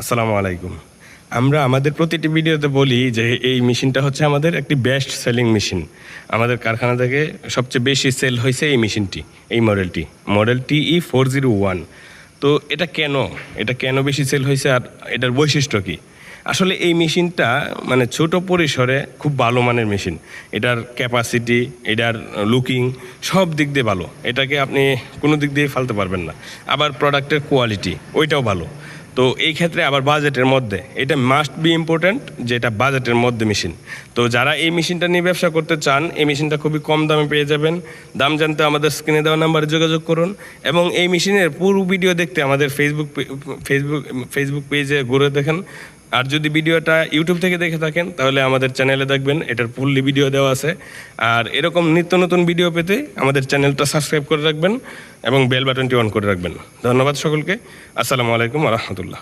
আসসালামু আলাইকুম। আমরা আমাদের প্রতিটি ভিডিওতে বলি যে এই মেশিনটা হচ্ছে আমাদের একটি বেস্ট সেলিং মেশিন আমাদের কারখানা থেকে সবচেয়ে বেশি সেল হয়েছে এই মেশিনটি, এই মডেলটি model E four zero one তো এটা কেন? এটা কেন বেশি সেল হয়েছে আর এটার বৈশিষ্ট্য কী? আসলে এই মেশিনটা মানে ছোট পরিসরে খুব ভালো মানের মেশিন। এটার ক্যাপাসিটি এটার লুকিং সব দিক দিয়ে ভালো। এটাকে আপনি কোনো দিক দিয়ে ফালতে পারবেন না। আবার প্রোডাক্টের কোয়ালিটি ওইটাও ভালো। তো এই ক্ষেত্রে আবার বাজেটের মধ্যে। এটা মাস্ট বি ইম্পর্ট্যান্ট যে এটা বাজেটের মধ্যে মেশিন তো যারা এই মেশিনটা নিয়ে ব্যবসা করতে চান, এই মেশিনটা খুবই কম দামে পেয়ে যাবেন। দাম জানতে আমাদের স্ক্রিনে দেওয়া নাম্বারে যোগাযোগ করুন এবং এই মেশিনের পুরো ভিডিও দেখতে আমাদের ফেসবুক ফেসবুক ফেসবুক পেজে ঘুরে দেখেন। আর যদি ভিডিওটা ইউটিউব থেকে দেখে থাকেন, তাহলে আমাদের চ্যানেলে দেখবেন, এটার ফুললি ভিডিও দেওয়া আছে। আর এরকম নিত্য নতুন ভিডিও পেতে আমাদের চ্যানেলটা সাবস্ক্রাইব করে রাখবেন এবং বেল বাটনটি অন করে রাখবেন। ধন্যবাদ সকলকে। আসসালামু আলাইকুম রহমতুল্লাহ।